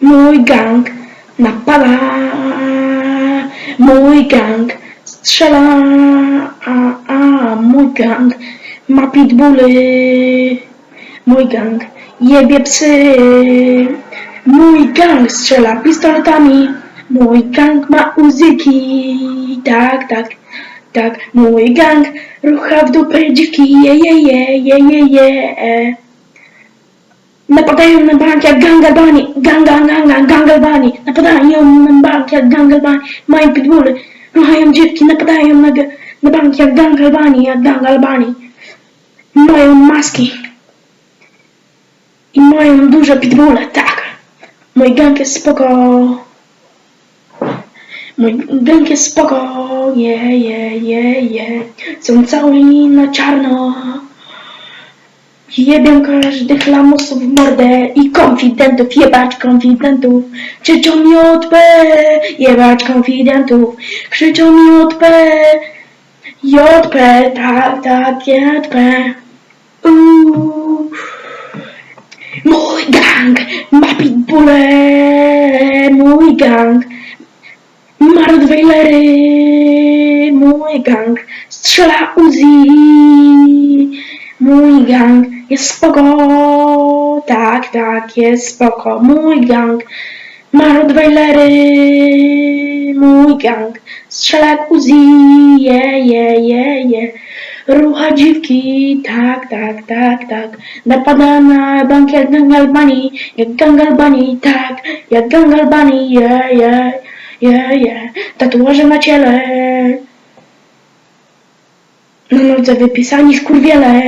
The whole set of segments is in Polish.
Mój gang napada, mój gang strzela, a, a mój gang ma pitbully, mój gang jebie psy, mój gang strzela pistoletami, mój gang ma uzyki, tak, tak, tak, mój gang rucha w dupę dziwki, je, je, je, je, je, je. Napadają na bank jak gangalbani, gang, gang, gang, gang, gangalbani. Napadają na bank jak gangalbani, mają pitbulle. Ruchają dziewki, napadają na, na bank jak gangalbani, jak gangalbani. Mają maski. I mają duże pitbulle, tak. Mój gang jest spoko. Mój gang jest spoko, je, je, je, je. Są cały na czarno. Jebią każdych lamusów w mordę i konfidentów, jebać konfidentów. Krzyczą JP, jebać konfidentów. Krzyczą JP, JP, tak, tak, JP. Uuu. Mój gang ma pitbulle, mój gang ma mój gang strzela Uzi, mój gang jest spoko, tak, tak, jest spoko, mój gang ma mój gang strzela jak Uzi, je, je, je, je. Rucha dziwki, tak, tak, tak, tak. Napada na bank jak Gangalbani, jak Gangalbani, tak, jak Gangalbani, je, je, je, je. Tatuaże na ciele. Na nodze wypisani skurwiele.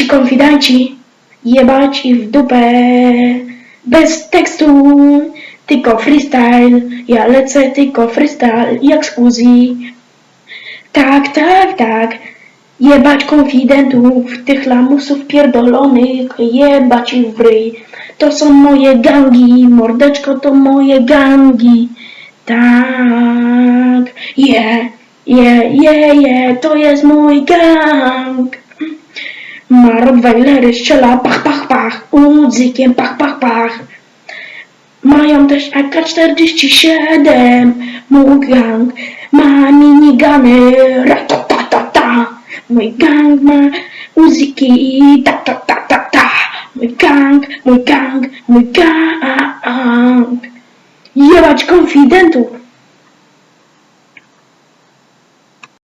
Ci konfidenci, jebać ich w dupę. Bez tekstu, tylko freestyle. Ja lecę tylko freestyle, jak z Uzi. Tak, tak, tak. Jebać konfidentów, tych lamusów pierdolonych, jebać ich w ryj. To są moje gangi, mordeczko to moje gangi. Tak, je, je, je, je, to jest mój gang. Ma Rottweilery, strzela pach, pach, pach, uzykiem pach, pach, pach. Mają też AK-47, mój gang ma minigany, ratatatata. Mój gang ma uziki, ta ta ta ta ta. Mój gang, mój gang, mój gang. Jebać konfidentów,